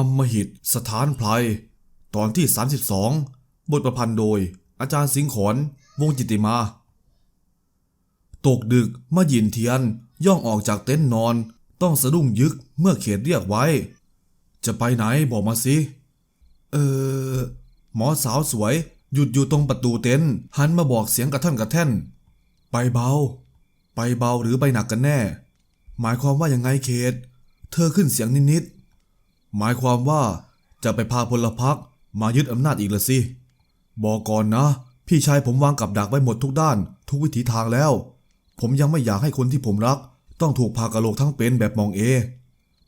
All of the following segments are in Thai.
อำมหิต สถานไพรตอนที่ 32 บทประพันธ์โดย อาจารย์สิงขอนวงจิตติมา ตกดึกมายินเทียน ย่องออกจากเต็นท์นอน ต้องสะดุ้งยึกเมื่อเขตเรียกไว้ จะไปไหนบอกมาสิ เออ หมอสาวสวย หยุดอยู่ตรงประตูเต็นท์หันมาบอกเสียงกระท่อนกระแท่น ไปเบา ไปเบาหรือไปหนักกันแน่ หมายความว่ายังไงเขต เธอขึ้นเสียงนิดๆ หมายความว่าจะไปพาพลพรรคมายึดอำนาจอีกละสิ บอกก่อนนะ พี่ชายผมวางกับดักไว้หมดทุกด้าน ทุกวิถีทางแล้ว ผมยังไม่อยากให้คนที่ผมรัก ต้องถูกพากระโหลกทั้งเป็นแบบมองเอ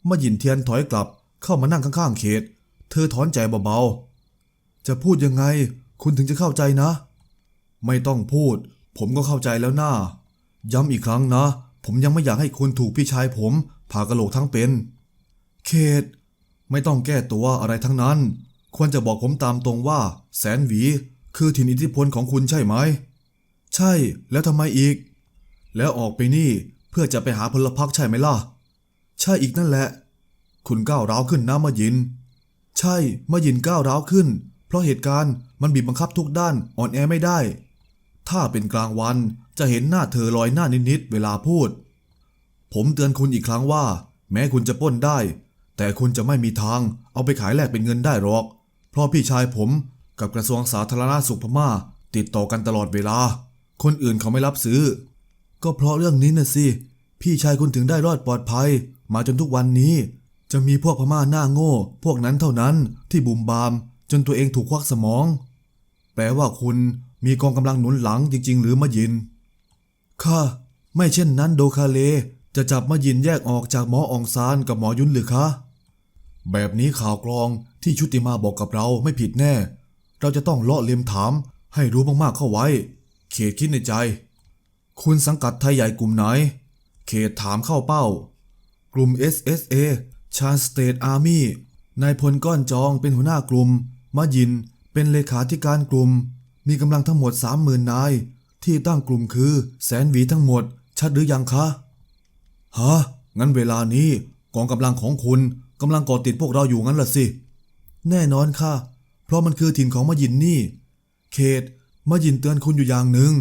มาหยินเทียนถอยกลับเข้ามานั่งข้างๆเขต เธอถอนใจเบาๆ จะพูดยังไง คุณถึงจะเข้าใจนะ ไม่ต้องพูด ผมก็เข้าใจแล้วนะ่าย้ำอีกครั้งนะ ผมยังไม่อยากให้คุณถูกพี่ชายผมผ่ากระโหลกทั้งเป็น เขต ไม่ต้องแก้ตัวอะไรทั้งนั้น ควรจะบอกผมตามตรงว่า แสนหวี คือถิ่นอิทธิพลของคุณใช่ไหม ใช่ แล้วทำไมอีก แล้วออกไปนี่เพื่อจะไปหาพลพรรคใช่ไหมล่ะ ใช่อีกนั่นแหละ คุณก้าวร้าวขึ้นนะมายิน ใช่มายินก้าวร้าวขึ้น เพราะเหตุการณ์มันบีบบังคับทุกด้านอ่อนแอไม่ได้ ถ้าเป็นกลางวันจะเห็นหน้าเธอลอยหน้านิดๆเวลาพูด ผมเตือนคุณอีกครั้งว่า แม้คุณจะป้นได้ แต่คุณจะไม่มีทางเอาไปขายแลกเป็นเงินได้หรอก เพราะพี่ชายผมกับกระทรวงสาธารณาสุขพม่า ติดต่อกันตลอดเวลา คนอื่นเขาไม่รับซื้อ ก็เพราะเรื่องนี้นะสิ พี่ชายคุณถึงได้รอดปลอดภัย มาจนทุกวันนี้ จะมีพวกพม่าหน้าโง่ พวกนั้นเท่านั้นที่บุมบาม จนตัวเองถูกควักสมอง แปลว่าคุณมีกองกำลังหนุนหลังจริง ๆ หรือมายิน ค่ะ ไม่เช่นนั้นโดคาเล จะจับมายินแยกออกจากหมออองซานกับหมอยุนหรือคะ แบบนี้ข่าวกรองที่ชุติมาบอกกับเราไม่ผิดแน่ เราจะต้องเลาะเลียมถาม ให้รู้มากๆเข้าไว้ เขตคิดในใจ คุณสังกัดไทยใหญ่กลุ่มไหน เขตถามเข้าเป้า กลุ่ม SSA ชา n สเต e อาร์มี่นายพลก้อนจองเป็นหัวหน้ากลุ่มมายินเป็นเลขาธิการกลุ่ม มีกำลังทั้งหมด 30,000นาย ที่ตั้งกลุ่มคือ แสนหวีทั้งหมด ชัดหรือยังคะ ฮะ งั้นเวลานี้กองกำลังของคุณกำลังก่อติดพวกเราอยู่งั้นล่ะสิ แน่นอนค่ะ เพราะมันคือถิ่นของมะยินนี่ เขตมะยินเตือนคุณอยู่อย่างหนึ่ง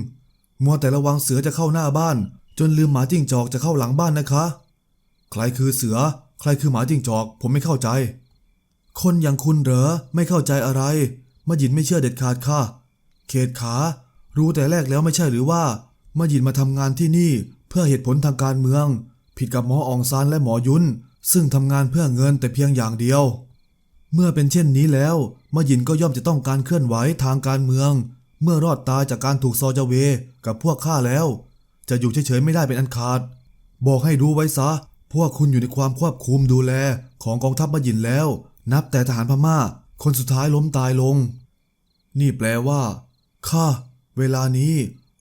มัวแต่ระวังเสือจะเข้าหน้าบ้าน จนลืมหมาจิ้งจอกจะเข้าหลังบ้านนะคะ ใครคือเสือ ใครคือหมาจิ้งจอก ผมไม่เข้าใจ คนอย่างคุณเหรอไม่เข้าใจอะไรมะยินไม่เชื่อเด็ดขาดค่ะ เขตขา รู้แต่แรกแล้วไม่ใช่หรือว่า มายินมาทำงานที่นี่ เพื่อเหตุผลทางการเมือง ผิดกับหมออองซานและหมอยุนซึ่งทำงานเพื่อเงินแต่เพียงอย่างเดียว เมื่อเป็นเช่นนี้แล้วมายินก็ย่อมจะต้องการเคลื่อนไหวทางการเมือง เมื่อรอดตายจากการถูกซอจเว กับพวกข้าแล้ว จะอยู่เฉยๆไม่ได้เป็นอันขาด บอกให้รู้ไว้ซะ พวกคุณอยู่ในความควบคุมดูแลของกองทัพมายินแล้ว นับแต่ทหารพม่า คนสุดท้ายล้มตายลง นี่แปลว่าข้าเวลานี้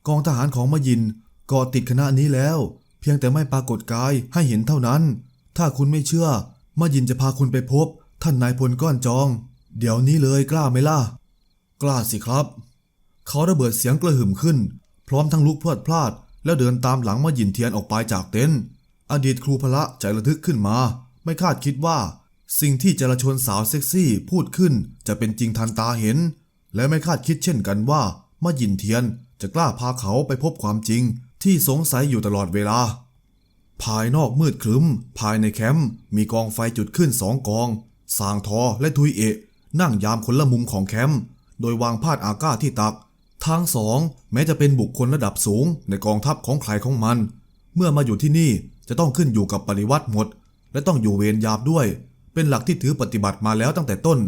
กองทหารของมายินก่อติดคณะนี้แล้ว เพียงแต่ไม่ปรากฏกายให้เห็นเท่านั้น ถ้าคุณไม่เชื่อมายินจะพาคุณไปพบ ท่านนายพลก้อนจอง เดี๋ยวนี้เลยกล้าไหมล่ะ กล้าสิครับ เขาระเบิดเสียงกระหึ่มขึ้น พร้อมทั้งลุกพรวดพลาด แล้วเดินตามหลังมายินเทียนออกไปจากเต็นท์อดีตครูพละใจระทึกขึ้นมา ไม่คาดคิดว่า สิ่งที่จรชนสาวเซ็กซี่พูดขึ้นจะเป็นจริงทันตาเห็น และไม่คาดคิดเช่นกันว่ามายินเทียนจะกล้าพาเขาไปพบความจริง ที่สงสัยอยู่ตลอดเวลา ภายนอกมืดครึ้ม ภายในแคมป์มีกองไฟจุดขึ้นสองกอง สางทอและทุยเอะนั่งยามคนละมุมของแคมป์โดยวางพาดอาก้าที่ตักทั้งสองแม้จะเป็นบุคคลระดับสูงในกองทัพของใครของมัน เมื่อมาอยู่ที่นี่จะต้องขึ้นอยู่กับปริวัติหมด และต้องอยู่เวรยามด้วย เป็นหลักที่ถือปฏิบัติมาแล้วตั้งแต่ต้น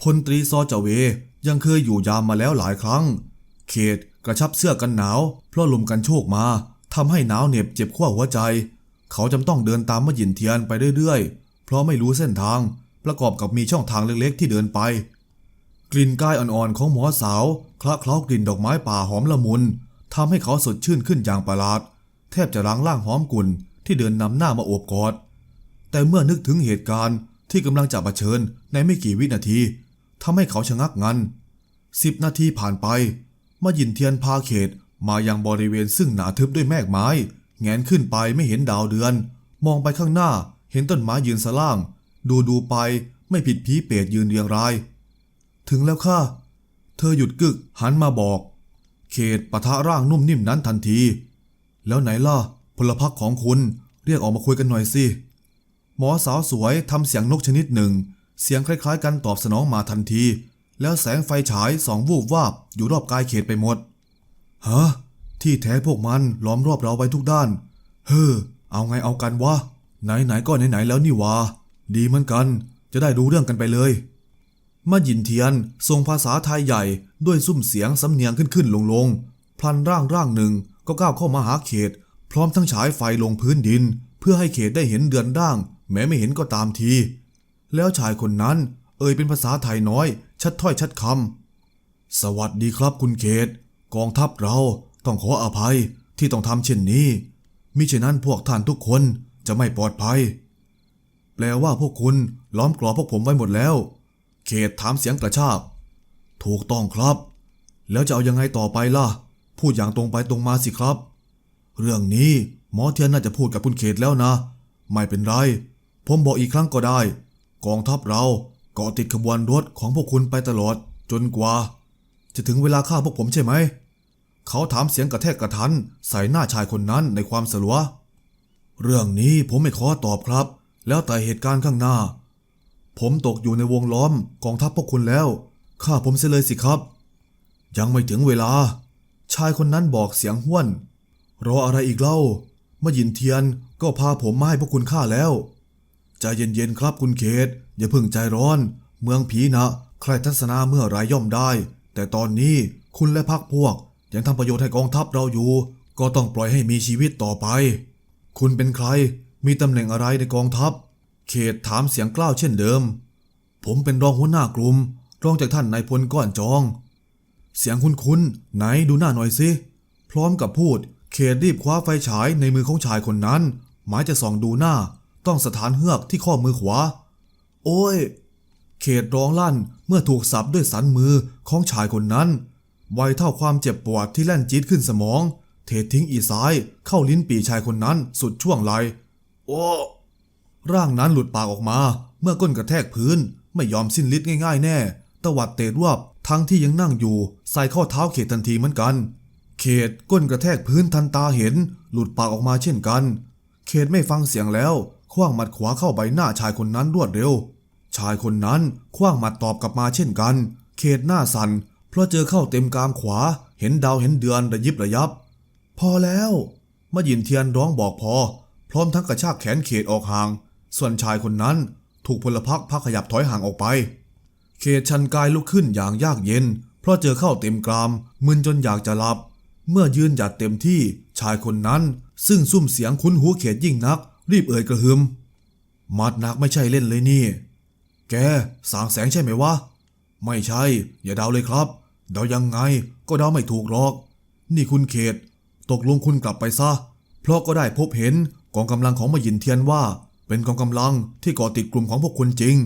พลตรีซอจเวยังเคยอยู่ยามมาแล้วหลายครั้ง เขต กระชับเสื้อกันหนาว เพราะลมกันโชกมาทำให้หนาวเหน็บเจ็บขั้วหัวใจ เขาจำต้องเดินตามมะยินเทียนไปเรื่อยๆ เพราะไม่รู้เส้นทาง ประกอบกับมีช่องทางเล็กๆ ที่เดินไป กลิ่นกายอ่อนๆของหมอสาว คละเคล้ากลิ่นดอกไม้ป่าหอมละมุนทำให้เขาสดชื่นขึ้นอย่างประหลาด แทบจะล้างล่างหอมกุ่นที่เดินนำหน้ามาโอบกอด แต่เมื่อนึกถึงเหตุการณ์ที่กำลังจะเผชิญในไม่กี่วินาทีทำให้เขาชะงักงันสิบนาทีผ่านไป มายินเทียนพาเขตมายังบริเวณซึ่งหนาทึบด้วยแมกไม้ แงนขึ้นไปไม่เห็นดาวเดือน มองไปข้างหน้าเห็นต้นไม้ยืนสล่าง ดูดูไปไม่ผิดผีเปรตยืนเรียงราย ถึงแล้วค่ะ เธอหยุดกึกหันมาบอก เขตปะทะร่างนุ่มนิ่มนั้นทันที แล้วไหนล่ะพลพรรคของคุณเรียกออกมาคุยกันหน่อยสิหมอสาวสวยทำเสียงนกชนิดหนึ่ง เสียงคล้ายๆ กันตอบสนองมาทันที แล้วแสงไฟฉายสองวูบวาบอยู่รอบกายเขตไปหมด ฮะ ที่แท้พวกมันล้อมรอบเราไว้ทุกด้าน เฮ้อ เอาไงเอากันวะ ไหนๆก็ไหนๆแล้วนี่วะ ดีเหมือนกัน จะได้รู้เรื่องกันไปเลยมายินเทียนทรงภาษาไทยใหญ่ด้วยซุ้มเสียงสำเนียงขึ้นขึ้นลงลงพลันร่างร่างหนึ่งก็ก้าวเข้ามาหาเขต พร้อมทั้งฉายไฟลงพื้นดิน เพื่อให้เขตได้เห็นเดือนร่าง แม้ไม่เห็นก็ตามที แล้วชายคนนั้น เอ่ยเป็นภาษาไทยน้อย ชัดถ้อยชัดคำสวัสดีครับคุณเขต กองทัพเราต้องขออภัยที่ต้องทำเช่นนี้มิฉะนั้นพวกท่านทุกคนจะไม่ปลอดภัย แปลว่าพวกคุณล้อมกรอบพวกผมไว้หมดแล้ว เขตถามเสียงกระชากถูกต้องครับ แล้วจะเอายังไงต่อไปล่ะ พูดอย่างตรงไปตรงมาสิครับ เรื่องนี้หมอเทียนน่าจะพูดกับคุณเขตแล้วนะ ไม่เป็นไร ผมบอกอีกครั้งก็ได้ กองทัพเรา กาะติดขบวนรถของพวกคุณไปตลอดจนกว่า จะถึงเวลาฆ่าพวกผมใช่ไหม เขาถามเสียงกระแทกกระทัน ใส่หน้าชายคนนั้นในความสลัว เรื่องนี้ผมไม่ขอตอบครับ แล้วแต่เหตุการณ์ข้างหน้า ผมตกอยู่ในวงล้อมกองทัพพวกคุณแล้วฆ่าผมเสียเลยสิครับ ยังไม่ถึงเวลา ชายคนนั้นบอกเสียงห้วน รออะไรอีกเล่าเมื่อยินเทียนก็พาผมมาให้พวกคุณฆ่าแล้ว ใจเย็นๆครับคุณเขต อย่าเพิ่งใจร้อน เมืองผีนะ ใครทัศนาเมื่อไรย่อมได้ แต่ตอนนี้คุณและพรรคพวก ยังทำประโยชน์ให้กองทัพเราอยู่ ก็ต้องปล่อยให้มีชีวิตต่อไป คุณเป็นใคร มีตำแหน่งอะไรในกองทัพ เขตถามเสียงกล้าวเช่นเดิม ผมเป็นรองหัวหน้ากลุ่ม รองจากท่านนายพลก้อนจอง เสียงคุ้นๆไหนดูหน้าหน่อยสิ พร้อมกับพูด เขตรีบคว้าไฟฉายในมือของชายคนนั้น หมายจะส่องดูหน้า ต้องสถานเฮือกที่ข้อมือขวา โอ้ย เขตร้องลั่นเมื่อถูกสับด้วยสันมือของชายคนนั้นไวเท่าความเจ็บปวดที่แล่นจี๊ดขึ้นสมอง เททิ้งอีซ้ายเข้าลิ้นปีชายคนนั้นสุดช่วงไหลโอ้ร่างนั้นหลุดปากออกมา เมื่อก้นกระแทกพื้น ไม่ยอมสิ้นฤทธิ์ง่าย ๆ แน่ ตวัดเตะรวบทั้งที่ยังนั่งอยู่ ใส่ข้อเท้าเขตทันทีเหมือนกัน เขตก้นกระแทกพื้นทันตาเห็น หลุดปากออกมาเช่นกัน เขตไม่ฟังเสียงแล้ว คว้างหมัดขวาเข้าใบหน้าชายคนนั้นรวดเร็ว ชายคนนั้นคว้างหมัดตอบกลับมาเช่นกัน เขตหน้าสัน่นเพราะเจอเข้าเต็มกรามขวา เห็นดาวเห็นเดือนระยิบระยับ พอแล้วมายินเทียนร้องบอกพอ พร้อมทั้งกระชากแขนเขตออกห่าง ส่วนชายคนนั้นถูกพลพรรคพักขยับถอยห่างออกไป เขตชันกายลุกขึ้นอย่างยากเย็น เพราะเจอเข้าเต็มกราม มึนจนอยากจะหลับ เมื่อยืนหยัดเต็มที่ชายคนนั้นซึ่งซุ่มเสียงคุ้นหูเขตยิ่งนัก รีบเอ่ยกระหึมมัดหนักไม่ใช่เล่นเลยนี่ แกสางแสงใช่ไหมวะ ไม่ใช่ อย่าเดาเลยครับ เดายังไงก็เดาไม่ถูกหรอก นี่คุณเขต ตกลงคุณกลับไปซะ เพราะก็ได้พบเห็นกองกำลังของมายินเทียนว่า เป็นกองกำลังที่ก่อติดกลุ่มของพวกคุณจริง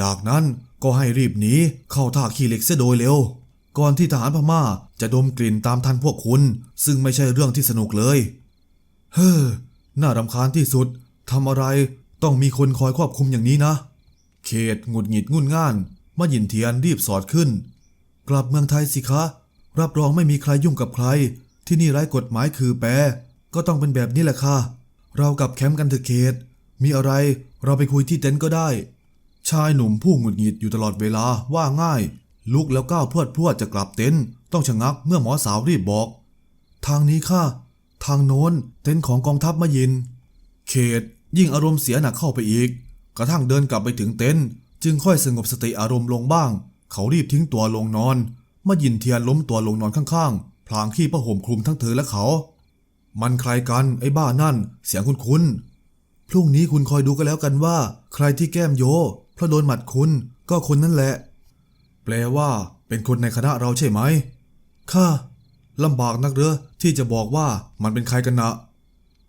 จากนั้นก็ให้รีบหนีเข้าท่าขี้เหล็กเสียโดยเร็ว ก่อนที่ทหารพม่าจะดมกลิ่นตามทันพวกคุณ ซึ่งไม่ใช่เรื่องที่สนุกเลย เฮ้อ น่ารำคาญที่สุดทำอะไรต้องมีคนคอยควบคุมอย่างนี้นะ เขตหงุดหงิดงุนง่านมายินเทียนรีบสอดขึ้น กลับเมืองไทยสิคะ รับรองไม่มีใครยุ่งกับใคร ที่นี่ไร้กฎหมายคือแปรก็ต้องเป็นแบบนี้แหละค่ะ เรากลับแคมป์กันเถอะเขต มีอะไรเราไปคุยที่เต็นท์ก็ได้ ชายหนุ่มผู้หงุดหงิดอยู่ตลอดเวลาว่าง่าย ลุกแล้วก้าวพรวดพรวดจะกลับเต็นท์ต้องชะงักเมื่อหมอสาวรีบบอก ทางนี้ค่ะ ทางโน้นเต็นท์ของกองทัพมายิน เขตยิ่งอารมณ์เสียหนักเข้าไปอีก กระทั่งเดินกลับไปถึงเต็นท์จึงค่อยสงบสติอารมณ์ลงบ้าง เขารีบทิ้งตัวลงนอนมายินเทียนล้มตัวลงนอนข้างๆ พลางขี้ผ้าห่มคลุมทั้งเธอและเขา มันใครกันไอ้บ้านั่น เสียงคุณคุณพรุ่งนี้คุณคอยดูก็แล้วกันว่า ใครที่แก้มโย เพราะโดนหมัดคุณก็คนนั่นแหละ แปลว่า เป็นคนในคณะเราใช่ไหม ค่ะ ลำบากนักเรือที่จะบอกว่ามันเป็นใครกันนะ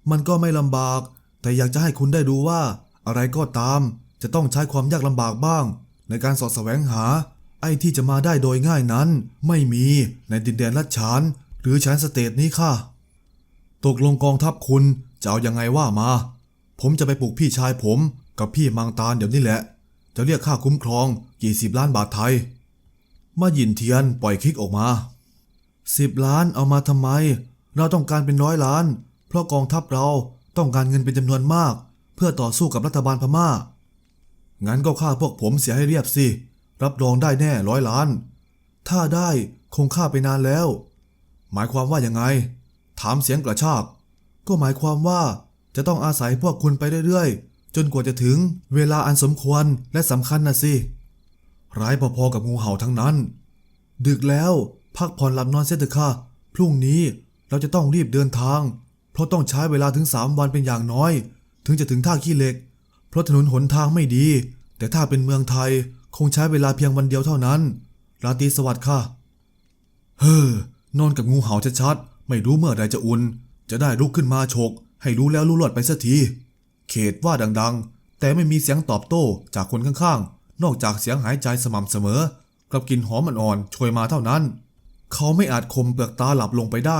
มันก็ไม่ลำบาก แต่อยากจะให้คุณได้ดูว่า อะไรก็ตาม จะต้องใช้ความยากลำบากบ้าง ในการสอดแสวงหา ไอ้ที่จะมาได้โดยง่ายนั้น ไม่มีในดินแดนลัดฉานหรือแชนสเตทนี้ค่ะ ตกลงกองทัพคุณจะเอาอยังไงว่ามา ผมจะไปปลุกพี่ชายผมกับพี่มังตาลเดี๋ยวนี้แหละ จะเรียกค่าคุ้มครองกี่สิบล้านบาทไทย มาหยินเทียนปล่อยคลิกออกมา สิบล้านเอามาทำไม เราต้องการเป็นร้อยล้าน เพราะกองทัพเราต้องการเงินเป็นจำนวนมาก เพื่อต่อสู้กับรัฐบาลพม่า งั้นก็ฆ่าพวกผมเสียให้เรียบสิ รับรองได้แน่ร้อยล้าน ถ้าได้คงฆ่าไปนานแล้ว หมายความว่ายังไง ถามเสียงกระชาก ก็หมายความว่าจะต้องอาศัยพวกคุณไปเรื่อยๆ จนกว่าจะถึงเวลาอันสมควรและสำคัญนะสิ ร้ายพอๆกับงูเห่าทั้งนั้น ดึกแล้ว พักผ่อนหลับนอนเสียเถอะค่ะ พรุ่งนี้เราจะต้องรีบเดินทาง เพราะต้องใช้เวลาถึงสามวันเป็นอย่างน้อย ถึงจะถึงท่าขี้เหล็ก เพราะถนนหนทางไม่ดี แต่ถ้าเป็นเมืองไทยคงใช้เวลาเพียงวันเดียวเท่านั้น ราตรีสวัสดิ์ค่ะ เฮ้อนอนกับงูเห่าชัดๆ ไม่รู้เมื่อใดจะอุ่น จะได้ลุกขึ้นมาฉก ให้รู้แล้วรู้รอดไปสักที เขตว่าดังๆ แต่ไม่มีเสียงตอบโต้จากคนข้างๆ นอกจากเสียงหายใจสม่ำเสมอ กับกลิ่นหอมอ่อนๆโชยมาเท่านั้น เขาไม่อาจคมเปลือกตาหลับลงไปได้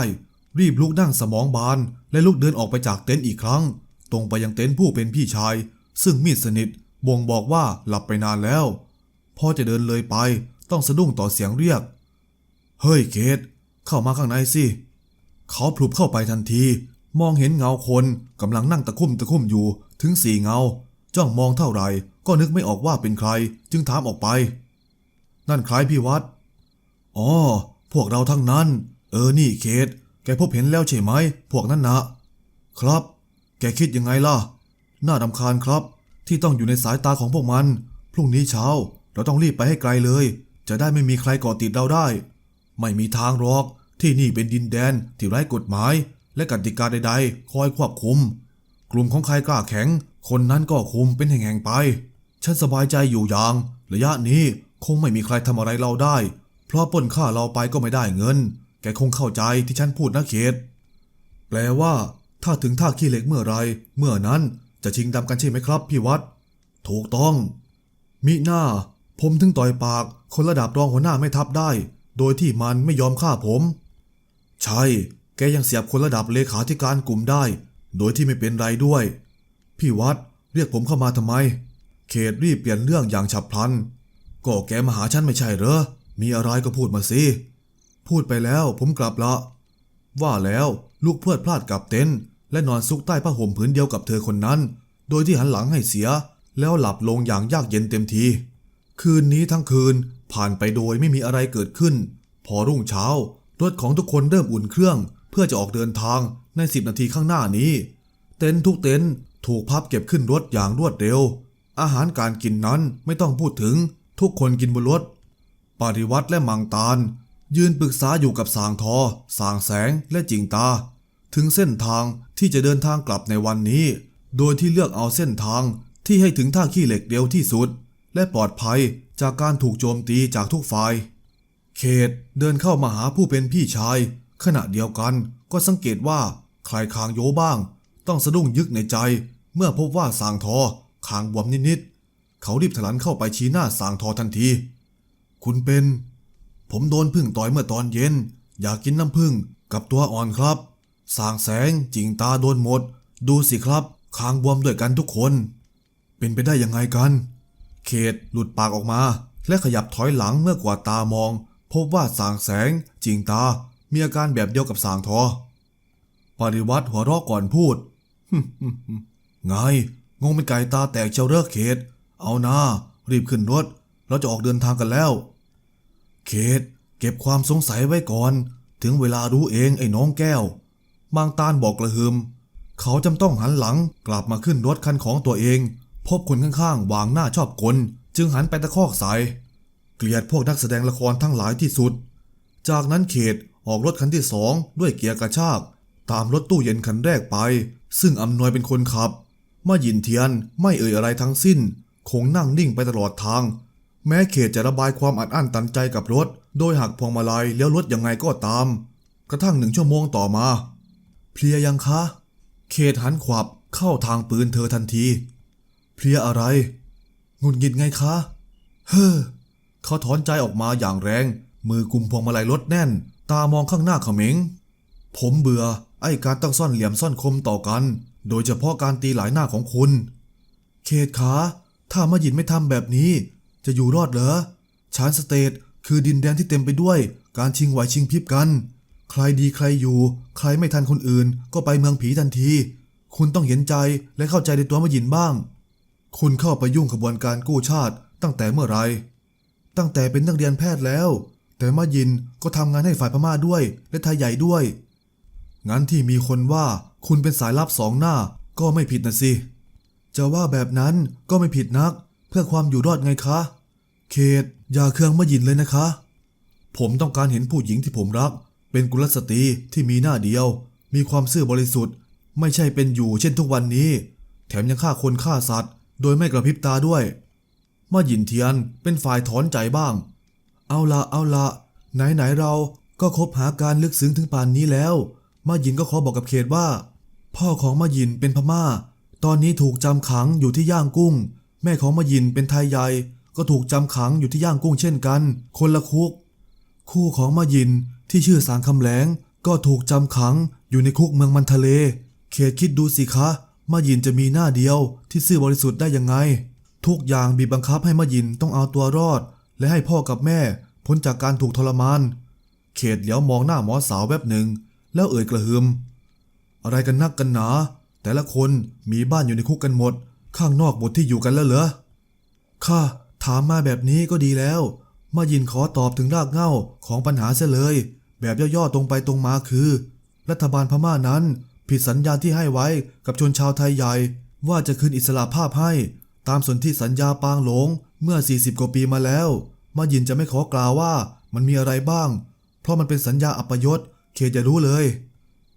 รีบลุกนั่งสมองบาน และลุกเดินออกไปจากเต็นท์อีกครั้ง ตรงไปยังเต็นท์ผู้เป็นพี่ชาย ซึ่งมีดสนิทบ่งบอกว่าหลับไปนานแล้ว พอจะเดินเลยไปต้องสะดุ้งต่อเสียงเรียก เฮ้ยเกตเข้ามาข้างในสิเขาพลุบเข้าไปทันที มองเห็นเงาคนกำลังนั่งตะคุ่มตะคุ่มอยู่ถึงสี่เงา จ้องมองเท่าไหร่ก็นึกไม่ออกว่าเป็นใคร จึงถามออกไป นั่นใครพี่วัดอ๋อ พวกเราทั้งนั้น เออนี่เคทแกพบเห็นแล้วใช่ไหม พวกนั้นนะครับ แกคิดยังไงล่ะ น่าดำคาญครับ ที่ต้องอยู่ในสายตาของพวกมัน พรุ่งนี้เช้า เราต้องรีบไปให้ไกลเลย จะได้ไม่มีใครก่อติดเราได้ ไม่มีทางหรอก ที่นี่เป็นดินแดนที่ไร้กฎหมาย และกติกาใด ๆ คอยควบคุม กลุ่มของใครกล้าแข็ง คนนั้นก็คุมเป็นแห่งๆไป ฉันสบายใจอยู่อย่าง ระยะนี้คงไม่มีใครทำอะไรเราได้ เพราะปล้นฆ่าเราไปก็ไม่ได้เงิน แกคงเข้าใจที่ฉันพูดนะเขต แปลว่า ถ้าถึงท่าขี้เหล็กเมื่อไร เมื่อนั้นจะชิงดำกันใช่ไหมครับ พี่วัด ถูกต้อง มิหน้า ผมถึงต่อยปาก คนระดับรองหัวหน้าไม่ทับได้ โดยที่มันไม่ยอมฆ่าผม ใช่ แกยังเสียบคนระดับเลขาธิการกลุ่มได้ โดยที่ไม่เป็นไรด้วย พี่วัดเรียกผมเข้ามาทำไม เขตรีบเปลี่ยนเรื่องอย่างฉับพลัน ก็แกมาหาฉันไม่ใช่เหรอ มีอะไรก็พูดมาสิ พูดไปแล้วผมกลับละ ว่าแล้วลูกเพลิดพลาดกลับเต็นท์และนอนซุกใต้ผ้าห่มผืนเดียวกับเธอคนนั้น โดยที่หันหลังให้เสีย แล้วหลับลงอย่างยากเย็นเต็มที คืนนี้ทั้งคืนผ่านไปโดยไม่มีอะไรเกิดขึ้น พอรุ่งเช้ารถของทุกคนเริ่มอุ่นเครื่อง เพื่อจะออกเดินทางในสิบนาทีข้างหน้านี้ เต็นท์ทุกเต็นท์ถูกพับเก็บขึ้นรถอย่างรวดเร็ว อาหารการกินนั้นไม่ต้องพูดถึง ทุกคนกินบนรถ ปาริวัตรและมังตาลยืนปรึกษาอยู่กับสางทอ สางแสงและจิงตา ถึงเส้นทางที่จะเดินทางกลับในวันนี้ โดยที่เลือกเอาเส้นทางที่ให้ถึงท่าขี้เหล็กเดียวที่สุด และปลอดภัยจากการถูกโจมตีจากทุกฝ่าย เขตเดินเข้ามาหาผู้เป็นพี่ชาย ขณะเดียวกันก็สังเกตว่าใครคางโยบ้าง ต้องสะดุ้งยึกในใจ เมื่อพบว่าสางทอคางบวมนิดๆเขารีบถลันเข้าไปชี้หน้าสางทอทันที คุณเป็น ผมโดนพึ่งต่อยเมื่อตอนเย็น อยากกินน้ำพึ่งกับตัวอ่อนครับ สางแสงจิงตาโดนหมด ดูสิครับคางบวมด้วยกันทุกคน เป็นไปได้ยังไงกัน เขตหลุดปากออกมา และขยับถอยหลังเมื่อกว่าตามอง พบว่าสางแสงจิงตา มีอาการแบบเดียวกับสางทอ ปริวัติหัวเราะก่อนพูดไงงงเป็นไก่ตาแตกเจ้าเลิกเขต เอานารีบขึ้นรถ เราจะออกเดินทางกันแล้วเขตเก็บความสงสัยไว้ก่อน ถึงเวลารู้เองไอ้น้องแก้ว บางตาลบอกกระหึมเขาจำต้องหันหลังกลับมาขึ้นรถคันของตัวเอง พบคนข้างๆ วางหน้าชอบกลจึงหันไปตะคอกใส่เกลียดพวกนักแสดงละครทั้งหลายที่สุด จากนั้นเขตออกรถคันที่สองด้วยเกียร์กระชาก ตามรถตู้เย็นคันแรกไป ซึ่งอำนวยเป็นคนขับมายินเทียนไม่เอ่ยอะไรทั้งสิ้น คงนั่งนิ่งไปตลอดทาง แม้เขตจะระบายความอัดอั้นตันใจกับรถ โดยหักพวงมาลัยเลี้ยวรถยังไงก็ตาม กระทั่งหนึ่งชั่วโมงต่อมา เพลียยังคะ เขตหันขวับเข้าทางปืนเธอทันที เพลียอะไร งุดหงิดไงคะ เฮ้อเขาถอนใจออกมาอย่างแรง มือกุมพวงมาลัยรถแน่น ตามองข้างหน้าเขม็ง ผมเบื่อ ไอ้การต้องซ่อนเหลี่ยมซ่อนคมต่อกัน โดยเฉพาะการตีหลายหน้าของคุณ เขตขาถ้ามะยินไม่ทำแบบนี้ จะอยู่รอดเหรอชานสเตทคือดินแดนที่เต็มไปด้วย การชิงไหวชิงพริบกัน ใครดีใครอยู่ ใครไม่ทันคนอื่น ก็ไปเมืองผีทันที คุณต้องเห็นใจและเข้าใจในตัวมะยินบ้าง คุณเข้าไปยุ่งขบวนการกู้ชาติ ตั้งแต่เมื่อไรตั้งแต่เป็นนักเรียนแพทย์แล้ว แต่มะยินก็ทำงานให้ฝ่ายพม่าด้วย และไทยใหญ่ด้วย งั้นที่มีคนว่าคุณเป็นสายลับสองหน้าก็ไม่ผิดนะสิ จะว่าแบบนั้นก็ไม่ผิดนัก เพื่อความอยู่รอดไงคะ เขตอย่าเครื่องมะยินเลยนะคะ ผมต้องการเห็นผู้หญิงที่ผมรัก เป็นกุลสตรีที่มีหน้าเดียว มีความซื่อบริสุทธิ์ ไม่ใช่เป็นอยู่เช่นทุกวันนี้ แถมยังฆ่าคนฆ่าสัตว์ โดยไม่กระพริบตาด้วยมะยินเทียนเป็นฝ่ายถอนใจบ้าง เอาละเอาละไหนไหนๆเราก็คบหาการลึกซึ้งถึงป่านนี้แล้ว มายินก็ขอบอกกับเขตว่า พ่อของมายินเป็นพม่า ตอนนี้ถูกจำขังอยู่ที่ย่างกุ้ง แม่ของมายินเป็นไทยใหญ่ ก็ถูกจำขังอยู่ที่ย่างกุ้งเช่นกัน คนละคุก คู่ของมายินที่ชื่อสางคำแหลง ก็ถูกจำขังอยู่ในคุกเมืองมันทะเล เขตคิดดูสิคะมายินจะมีหน้าเดียวที่ซื่อบริสุทธิ์ได้ยังไง ทุกอย่างบีบบังคับให้มายินต้องเอาตัวรอด และให้พ่อกับแม่พ้นจากการถูกทรมาน เขตเหลียวมองหน้าหมอสาวแวบหนึ่ง แล้วเอ่ยกระหึมอะไรกันนักกันหนา แต่ละคนมีบ้านอยู่ในคุกกันหมด ข้างนอกหมดที่อยู่กันแล้วเหรอข้า ถามมาแบบนี้ก็ดีแล้ว มายินขอตอบถึงรากเหง้าของปัญหาเสียเลย แบบย่อๆตรงไปตรงมาคือ รัฐบาลพม่านั้น ผิดสัญญาที่ให้ไว้กับชนชาวไทยใหญ่ ว่าจะคืนอิสระภาพให้ ตามสนธิสัญญาปางหลงเมื่อ 40 กว่าปีมาแล้ว มายินจะไม่ขอกล่าวว่ามันมีอะไรบ้าง เพราะมันเป็นสัญญาอัปยศเขตจะรู้เลย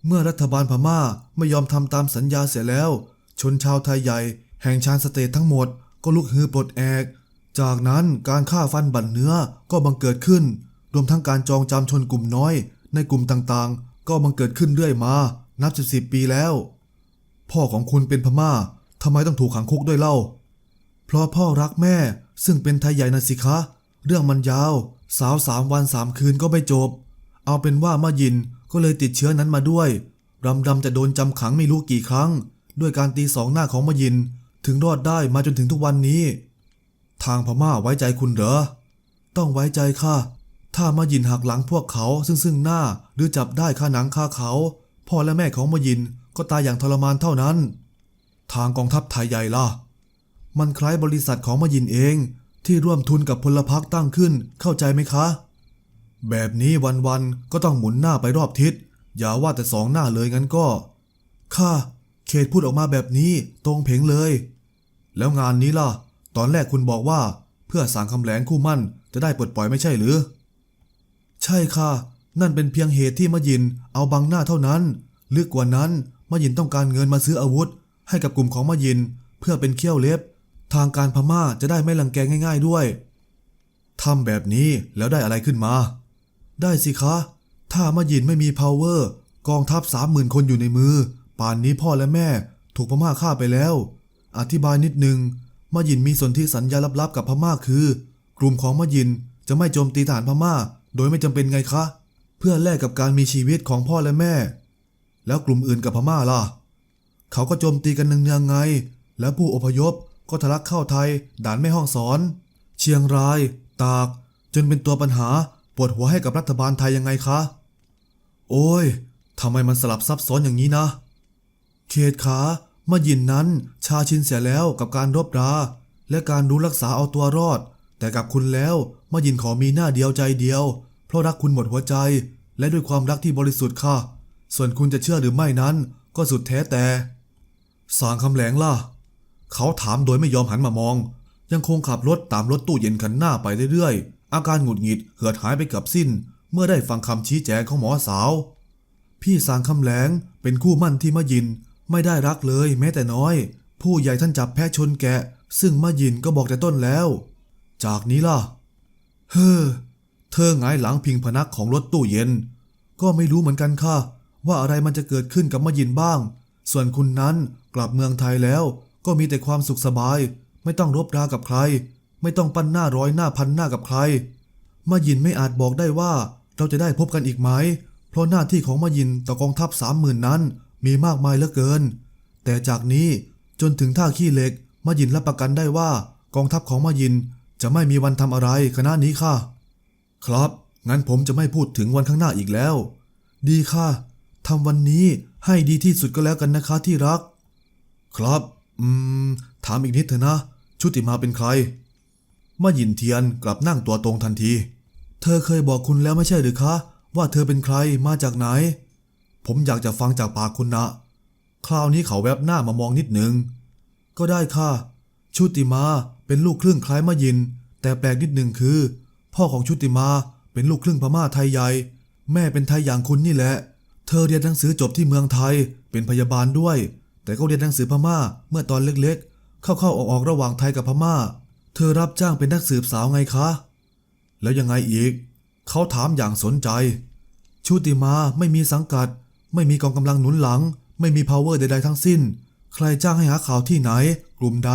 เมื่อรัฐบาลพม่าไม่ยอมทำตามสัญญาเสียแล้ว ชนชาวไทยใหญ่ แห่งชาญสเตททั้งหมดก็ลุกฮือปลดแอก จากนั้นการฆ่าฟันบั่นเนื้อก็บังเกิดขึ้น รวมทั้งการจองจำชนกลุ่มน้อย ในกลุ่มต่างๆ ก็บังเกิดขึ้นเรื่อยมา นับสิบสิบปีแล้ว พ่อของคุณเป็นพม่าทำไมต้องถูกขังคุกด้วยเล่า เพราะพ่อรักแม่ซึ่งเป็นไทยใหญ่นะสิคะ เรื่องมันยาว สาวสามวันสามคืนก็ไม่จบ เอาเป็นว่ามายินก็เลยติดเชื้อนั้นมาด้วยรำดำจะโดนจำขังไม่รู้กี่ครั้ง ด้วยการตีสองหน้าของมายิน ถึงรอดได้มาจนถึงทุกวันนี้ ทางพม่าไว้ใจคุณเหรอ ต้องไว้ใจค่ะ ถ้ามายินหักหลังพวกเขาซึ่งซึ่งหน้าหรือจับได้ค่าหนังค่าเขา พ่อและแม่ของมายินก็ตายอย่างทรมานเท่านั้น ทางกองทัพไทยใหญ่ล่ะ มันคล้ายบริษัทของมายินเอง ที่ร่วมทุนกับพลพรรคตั้งขึ้น เข้าใจไหมคะ แบบนี้วันๆก็ต้องหมุนหน้าไปรอบทิศ อย่าว่าแต่สองหน้าเลยงั้นก็ ค่ะ เขตพูดออกมาแบบนี้ตรงเพงเลย แล้วงานนี้ล่ะ ตอนแรกคุณบอกว่า เพื่อสั่งคำแหลงคู่มั่นจะได้ปลดปล่อยไม่ใช่หรือ ใช่ค่ะ นั่นเป็นเพียงเหตุที่มะยินเอาบังหน้าเท่านั้น ลึกกว่านั้นมะยินต้องการเงินมาซื้ออาวุธ ให้กับกลุ่มของมะยิน เพื่อเป็นเขี้ยวเล็บ ทางการพม่าจะได้ไม่ลังแกง่าย ๆด้วยทำแบบนี้แล้วได้อะไรขึ้นมา ได้สิคะ ถ้ามะยินไม่มี power กองทัพสามหมื่นคนอยู่ในมือ ป่านนี้พ่อและแม่ถูกพม่าฆ่าไปแล้ว อธิบายนิดนึง มะยินมีสนธิสัญญาลับๆกับพม่าคือ กลุ่มของมะยินจะไม่โจมตีฐานพม่า โดยไม่จำเป็นไงคะ เพื่อแลกกับการมีชีวิตของพ่อและแม่ แล้วกลุ่มอื่นกับพม่าล่ะ เขาก็โจมตีกันเนืองๆไง แล้วผู้อพยพก็ทะลักเข้าไทย ด่านแม่ห้องสอน เชียงราย ตาก จนเป็นตัวปัญหาปวดหัวให้กับรัฐบาลไทยยังไงคะ โอ้ยทำไมมันสลับซับซ้อนอย่างนี้นะ เขตขา มายินนั้นชาชินเสียแล้วกับการรบราและการรู้รักษาเอาตัวรอด แต่กับคุณแล้วมายินขอมีหน้าเดียวใจเดียว เพราะรักคุณหมดหัวใจ และด้วยความรักที่บริสุทธิ์ค่ะ ส่วนคุณจะเชื่อหรือไม่นั้น ก็สุดแท้แต่ สางคำแหลงล่ะ เขาถามโดยไม่ยอมหันมามอง ยังคงขับรถตามรถตู้เย็นคันหน้าไปเรื่อยๆ อาการหงุดหงิดเหือดหายไปกับสิ้น เมื่อได้ฟังคำชี้แจงของหมอสาว พี่สางคำแหลงเป็นคู่มั่นที่มะยิน ไม่ได้รักเลยแม้แต่น้อย ผู้ใหญ่ท่านจับแพะชนแกะ ซึ่งมะยินก็บอกแต่ต้นแล้ว จากนี้ล่ะ เฮ้อ เธอหงายหลังพิงพนักของรถตู้เย็น ก็ไม่รู้เหมือนกันค่ะ ว่าอะไรมันจะเกิดขึ้นกับมะยินบ้าง ส่วนคุณนั้นกลับเมืองไทยแล้ว ก็มีแต่ความสุขสบาย ไม่ต้องรบรากับใคร ไม่ต้องปั้นหน้าร้อยหน้าพันหน้ากับใครมะยินไม่อาจบอกได้ว่าเราจะได้พบกันอีกไหม เพราะหน้าที่ของมะยินต่อกองทัพสามหมื่นนั้น มีมากมายเหลือเกิน แต่จากนี้จนถึงท่าขี้เหล็กมะยินรับประกันได้ว่ากองทัพของมายินจะไม่มีวันทำอะไรคณะนี้ค่ะ ครับ งั้นผมจะไม่พูดถึงวันข้างหน้าอีกแล้ว ดีค่ะทำวันนี้ให้ดีที่สุดก็แล้วกันนะคะที่รัก ครับ อืม ถามอีกนิดเถอะนะ ชุติมาเป็นใครมายินเทียนกลับนั่งตัวตรงทันที เธอเคยบอกคุณแล้วไม่ใช่หรือคะ ว่าเธอเป็นใครมาจากไหน ผมอยากจะฟังจากปากคุณนะ คราวนี้เขาแวบหน้ามามองนิดหนึ่ง ก็ได้ค่ะ ชุติมาเป็นลูกครึ่งคล้ายมายิน แต่แปลกนิดหนึ่งคือ พ่อของชุติมาเป็นลูกครึ่งพม่าไทยใหญ่ แม่เป็นไทยอย่างคุณนี่แหละ เธอเรียนหนังสือจบที่เมืองไทย เป็นพยาบาลด้วย แต่ก็เรียนหนังสือพม่าเมื่อตอนเล็กๆ เข้าๆออกๆระหว่างไทยกับพม่า เธอรับจ้างเป็นนักสืบสาวไงคะ แล้วยังไงอีก เขาถามอย่างสนใจ ชุติมาไม่มีสังกัด ไม่มีกองกำลังหนุนหลัง ไม่มี power ใดๆทั้งสิ้น ใครจ้างให้หาข่าวที่ไหน กลุ่มใด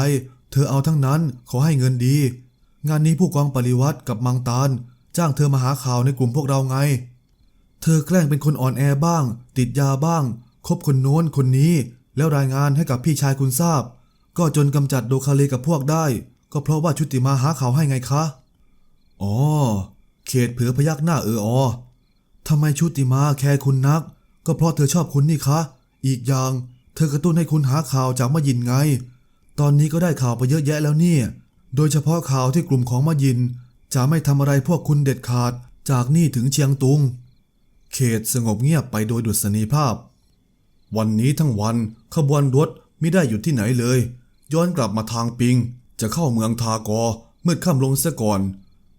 เธอเอาทั้งนั้นขอให้เงินดี งานนี้ผู้กองปริวัติกับมังตาลจ้างเธอมาหาข่าวในกลุ่มพวกเราไง เธอแกล้งเป็นคนอ่อนแอบ้าง ติดยาบ้าง คบคนโน้นคนนี้ แล้วรายงานให้กับพี่ชายคุณทราบ ก็จนกำจัดโดคาเลกับพวกได้ ก็เพราะว่าชุติมาหาข่าวให้ไงคะ อ๋อ เขตเผือพยักหน้าเอออทำไมชุติมาแคร์คุณนัก ก็เพราะเธอชอบคุณนี่คะ อีกอย่าง เธอกระตุ้นให้คุณหาข่าวจากมะยินไง ตอนนี้ก็ได้ข่าวไปเยอะแยะแล้วเนี่ย โดยเฉพาะข่าวที่กลุ่มของมะยิน จะไม่ทำอะไรพวกคุณเด็ดขาดจากนี่ถึงเชียงตุง เขตสงบเงียบไปโดยดุษณีภาพ วันนี้ทั้งวันขบวนรถไม่ได้หยุดที่ไหนเลย ย้อนกลับมาทางปิง จะเข้าเมืองทากอมืดค่ำลงเสียก่อน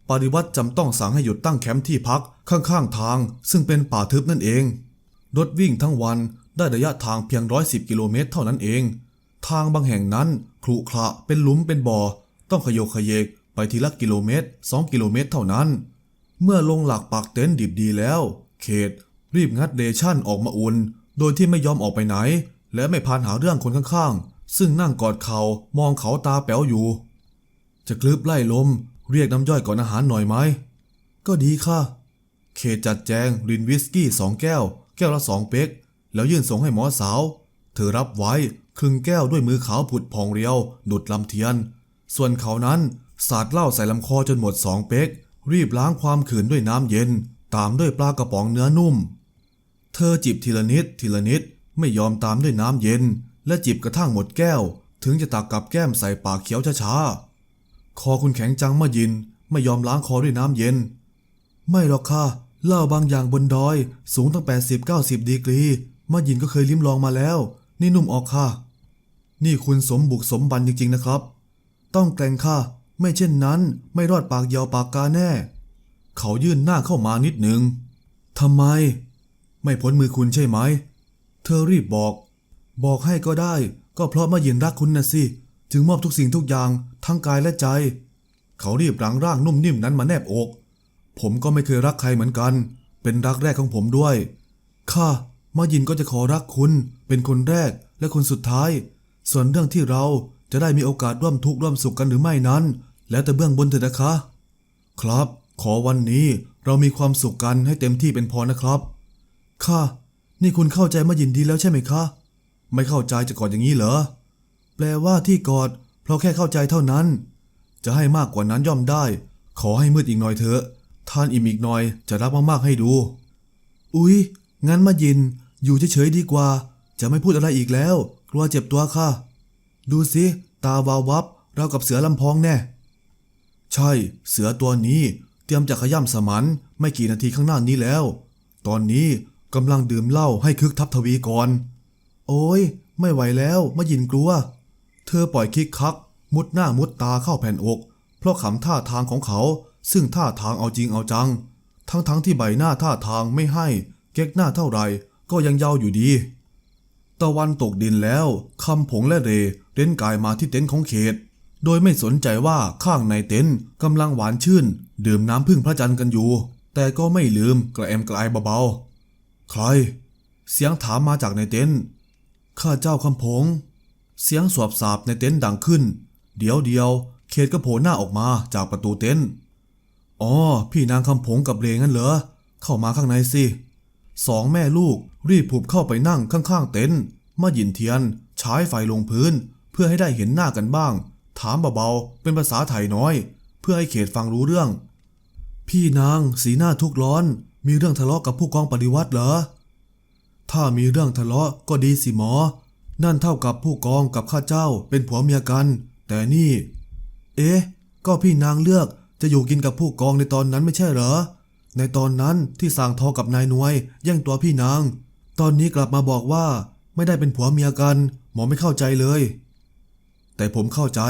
ปฏิวัติจำต้องสั่งให้หยุดตั้งแคมป์ที่พักข้างๆทาง ซึ่งเป็นป่าทึบนั่นเอง รถวิ่งทั้งวันได้ระยะทางเพียงร้อยสิบกิโลเมตรเท่านั้นเอง ทางบางแห่งนั้นขรุขระเป็นหลุมเป็นบ่อ ต้องขยโยขยเยกไปทีละกิโลเมตรสองกิโลเมตรเท่านั้น เมื่อลงหลักปักเต็นท์ดิบดีแล้ว เขต รีบงัดเดชั่นออกมาอุ่น โดยที่ไม่ยอมออกไปไหน และไม่พานหาเรื่องคนข้างๆ ซึ่งนั่งกอดเขามองเขาตาแป๋วอยู่ จะคลืบไล่ลม เรียกน้ำย่อยก่อนอาหารหน่อยไหมก็ดีค่ะ เขตจัดแจงรินวิสกี้สองแก้ว แก้วละสองเป๊ก แล้วยื่นส่งให้หมอสาว เธอรับไว้ครึ่งแก้วด้วยมือขาวผุดพองเรียว ดุดลำเทียน ส่วนเขานั้นสาดเหล้าใส่ลำคอจนหมดสองเป๊ก รีบล้างความขืนด้วยน้ำเย็น ตามด้วยปลากระป๋องเนื้อนุ่ม เธอจิบทีละนิดทีละนิดไม่ยอมตามด้วยน้ำเย็น และจิบกระทั่งหมดแก้ว ถึงจะตักกับแก้มใส่ปากเขียวช้าๆคอคุณแข็งจังเมื่อยิน ไม่ยอมล้างคอด้วยน้ำเย็น ไม่หรอกค่ะ เหล้าบางอย่างบนดอยสูงตั้ง 80-90 ดีกรีมื่อยินก็เคยลิ้มลองมาแล้ว นี่นุ่มออกค่ะ นี่คุณสมบุกสมบันจริง ๆ นะครับ ต้องแกร่งค่ะ ไม่เช่นนั้นไม่รอดปากยาวปากกาแน่ เขายื่นหน้าเข้ามานิดหนึ่งทำไม ไม่พ้นมือคุณใช่ไหม เธอรีบบอก บอกให้ก็ได้ ก็เพราะมายินรักคุณนะสิจึงมอบทุกสิ่งทุกอย่างทั้งกายและใจ เขารีบหลังร่างนุ่มนิ่มนั้นมาแนบอก ผมก็ไม่เคยรักใครเหมือนกัน เป็นรักแรกของผมด้วยข้ามายินก็จะขอรักคุณ เป็นคนแรกและคนสุดท้าย ส่วนเรื่องที่เราจะได้มีโอกาสร่วมทุกข์ร่วมสุขกันหรือไม่นั้น แล้วแต่เบื้องบนเถิดนะคะ ครับ ขอวันนี้เรามีความสุขกันให้เต็มที่เป็นพอนะครับ ค่ะ นี่คุณเข้าใจมายินดีแล้วใช่ไหมคะ ไม่เข้าใจจะกอดอย่างนี้เหรอ แปลว่าที่กอด เพราะแค่เข้าใจเท่านั้น จะให้มากกว่านั้นย่อมได้ ขอให้มืดอีกหน่อยเถอะ ทานอิ่มอีกหน่อยจะรับมากๆให้ดู อุ๊ย งั้นมายิน อยู่เฉยๆดีกว่า จะไม่พูดอะไรอีกแล้ว กลัวเจ็บตัวค่ะ ดูสิ ตาวาววับเรากับเสือลำพองแน่ ใช่ เสือตัวนี้ เตรียมจะขย่ำสมันไม่กี่นาทีข้างหน้านี้แล้ว ตอนนี้กำลังดื่มเหล้าให้คึกทับทวีก่อน โอ้ย ไม่ไหวแล้วมายินกลัว เธอปล่อยคิกคัก มุดหน้ามุดตาเข้าแผ่นอก เพราะขำท่าทางของเขา ซึ่งท่าทางเอาจริงเอาจัง ทั้งๆที่ใบหน้าท่าทางไม่ให้เก๊กหน้าเท่าไรก็ยังเยาอยู่ดี ตะวันตกดินแล้วคำผงและเรเร้นกายมาที่เต็นท์ของเขต โดยไม่สนใจว่าข้างในเต็นท์กำลังหวานชื่น ดื่มน้ำพึ่งพระจันทร์กันอยู่ แต่ก็ไม่ลืมกระแอมกระไอเบาๆ ใคร เสียงถามมาจากในเต็นท์ข้าเจ้าคำผง เสียงสวบสาบในเต็นท์ดังขึ้น เดี๋ยวเดียวเขตก็โผล่หน้าออกมาจากประตูเต็นท์ อ๋อ พี่นางคำผงกับเรงั้นเหรอ เข้ามาข้างในสิสองแม่ลูกรีบผุบเข้าไปนั่งข้างๆเต็นท์มาหยินเทียนฉายไฟลงพื้น เพื่อให้ได้เห็นหน้ากันบ้าง ถามเบาๆ เป็นภาษาไทยน้อย เพื่อให้เขตฟังรู้เรื่อง พี่นางสีหน้าทุกข์ร้อน มีเรื่องทะเลาะกับผู้กองปฏิวัติเหรอ ถ้ามีเรื่องทะเลาะก็ดีสิหมอ นั่นเท่ากับผู้กองกับข้าเจ้าเป็นผัวเมียกัน แต่นี่ เอ๊ะ ก็พี่นางเลือก จะอยู่กินกับผู้กองในตอนนั้นไม่ใช่เหรอ ในตอนนั้นที่สางทอกับนายหนวยแย่งตัวพี่นาง ตอนนี้กลับมาบอกว่า ไม่ได้เป็นผัวเมียกัน หมอไม่เข้าใจเลย แต่ผมเข้าใจ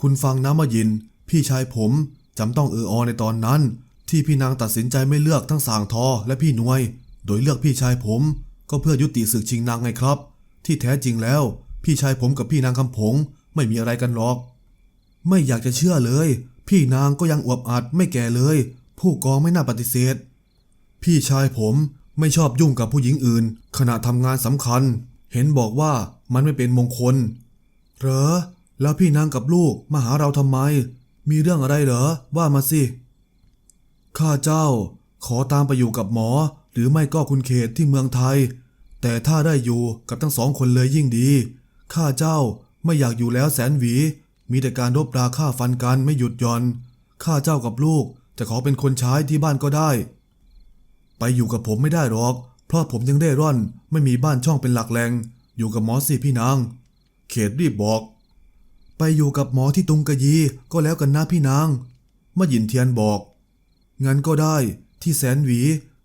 คุณฟังน้ำมายิน พี่ชายผมจำต้องเอออในตอนนั้น ที่พี่นางตัดสินใจไม่เลือกทั้งสางทอและพี่หนวย โดยเลือกพี่ชายผม ก็เพื่อยุติศึกชิงนางไงครับ ที่แท้จริงแล้ว พี่ชายผมกับพี่นางคำผงไม่มีอะไรกันหรอก ไม่อยากจะเชื่อเลย พี่นางก็ยังอวบอัดไม่แก่เลย ผู้กองไม่น่าปฏิเสธ พี่ชายผมไม่ชอบยุ่งกับผู้หญิงอื่น ขณะทำงานสำคัญ เห็นบอกว่ามันไม่เป็นมงคล เหรอ แล้วพี่นางกับลูกมาหาเราทำไม มีเรื่องอะไรเหรอ ว่ามาสิ ข้าเจ้า ขอตามไปอยู่กับหมอ หรือไม่ก็คุณเขตที่เมืองไทย แต่ถ้าได้อยู่กับทั้งสองคนเลยยิ่งดี ข้าเจ้าไม่อยากอยู่แล้วแสนหวี มีแต่การรบราฆ่าฟันกันไม่หยุดหย่อน ข้าเจ้ากับลูกจะขอเป็นคนใช้ที่บ้านก็ได้ ไปอยู่กับผมไม่ได้หรอก เพราะผมยังได้ร่อนไม่มีบ้านช่องเป็นหลักแหล่งอยู่กับหมอสิพี่นาง เขตรีบบอก ไปอยู่กับหมอที่ตุงกะยีก็แล้วกันนะพี่นางมะหยินเทียนบอก งั้นก็ได้ที่แสนหวี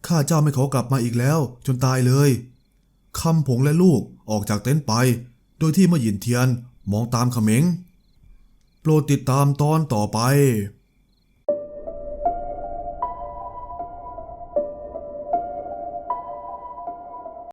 ข้าเจ้าไม่ขอกลับมาอีกแล้ว จนตายเลย คำผงและลูกออกจากเต็นท์ไป โดยที่มะหยินเทียนมองตามเขม็ง โปรดติดตามตอนต่อไป